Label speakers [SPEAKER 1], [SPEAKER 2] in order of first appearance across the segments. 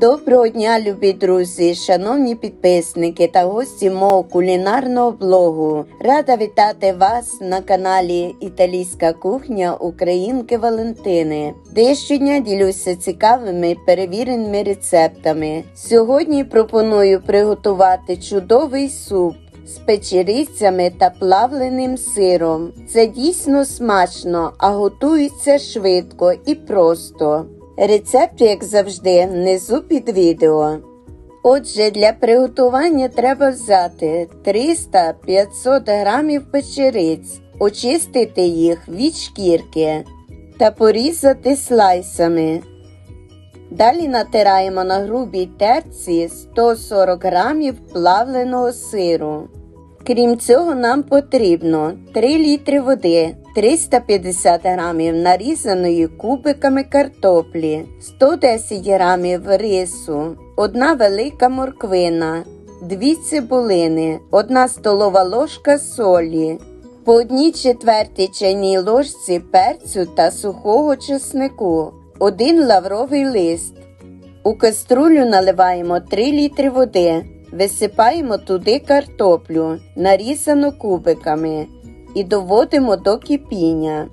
[SPEAKER 1] Доброго дня, любі друзі, шановні підписники та гості мого кулінарного блогу. Рада вітати вас на каналі Італійська кухня Українки Валентини, де щодня ділюся цікавими перевіреними рецептами. Сьогодні пропоную приготувати чудовий суп. З печерицями та плавленим сиром. Це дійсно смачно, а готується швидко і просто. Рецепт, як завжди, внизу під відео. Отже, для приготування треба взяти 300-500 грамів печериць, очистити їх від шкірки та порізати слайсами. Далі натираємо на грубій терці 140 грамів плавленого сиру. Крім цього, нам потрібно 3 літри води, 350 грамів нарізаної кубиками картоплі, 110 грамів рису, 1 велика морквина, 2 цибулини, 1 столова ложка солі, по 1 четвертій чайній ложці перцю та сухого чеснику, 1 лавровий лист. У каструлю наливаємо 3 літри води. Висипаємо туди картоплю, нарізану кубиками, і доводимо до кипіння.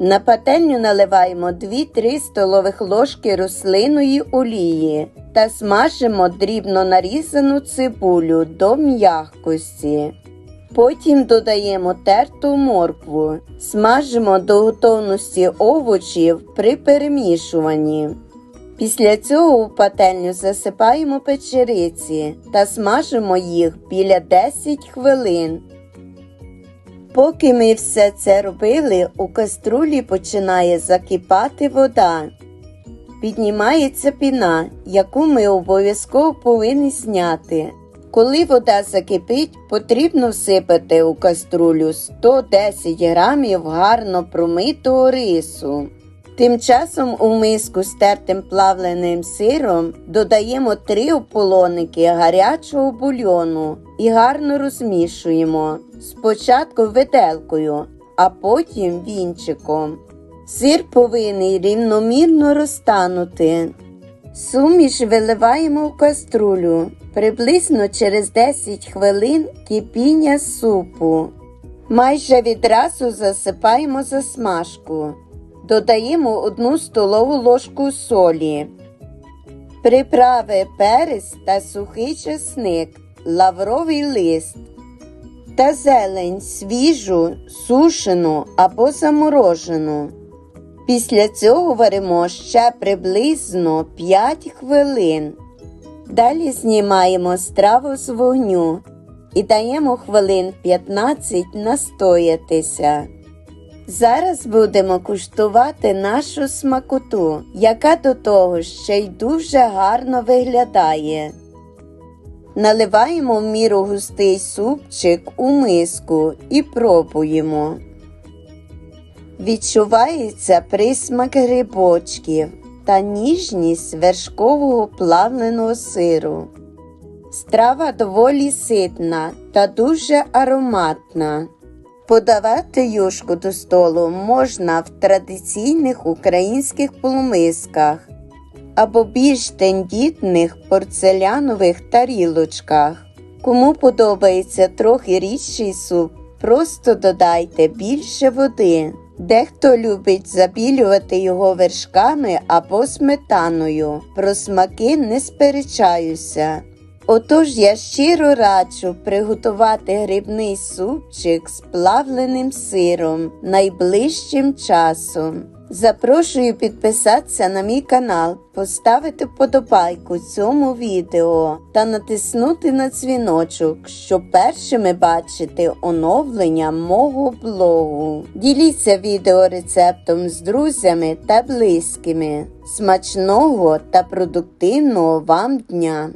[SPEAKER 1] На пательню наливаємо 2-3 столових ложки рослинної олії та смажимо дрібно нарізану цибулю до м'якості. Потім додаємо терту моркву, смажимо до готовності овочів при перемішуванні. Після цього у пательню засипаємо печериці та смажимо їх біля 10 хвилин. Поки ми все це робили, у каструлі починає закипати вода. Піднімається піна, яку ми обов'язково повинні зняти. Коли вода закипить, потрібно всипати у каструлю 110 грамів гарно промитого рису. Тим часом у миску з тертим плавленим сиром додаємо 3 ополоники гарячого бульйону і гарно розмішуємо. Спочатку виделкою, а потім вінчиком. Сир повинен рівномірно розтанути. Суміш виливаємо в каструлю приблизно через 10 хвилин кипіння супу. Майже відразу засипаємо засмажку. Додаємо 1 столову ложку солі, приправи перець та сухий чесник, лавровий лист та зелень свіжу, сушену або заморожену. Після цього варимо ще приблизно 5 хвилин. Далі знімаємо страву з вогню і даємо хвилин 15 настоятися. Зараз будемо куштувати нашу смакоту, яка до того ще й дуже гарно виглядає. Наливаємо в міру густий супчик у миску і пробуємо. Відчувається присмак грибочків та ніжність вершкового плавленого сиру. Страва доволі ситна та дуже ароматна. Подавати юшку до столу можна в традиційних українських полумисках або більш тендітних порцелянових тарілочках. Кому подобається трохи рідший суп, просто додайте більше води. Дехто любить забілювати його вершками або сметаною. Про смаки не сперечаюся. Отож я щиро раджу приготувати грибний супчик з плавленим сиром найближчим часом. Запрошую підписатися на мій канал, поставити вподобайку цьому відео та натиснути на дзвіночок, щоб першими бачити оновлення мого блогу. Діліться відеорецептом з друзями та близькими. Смачного та продуктивного вам дня!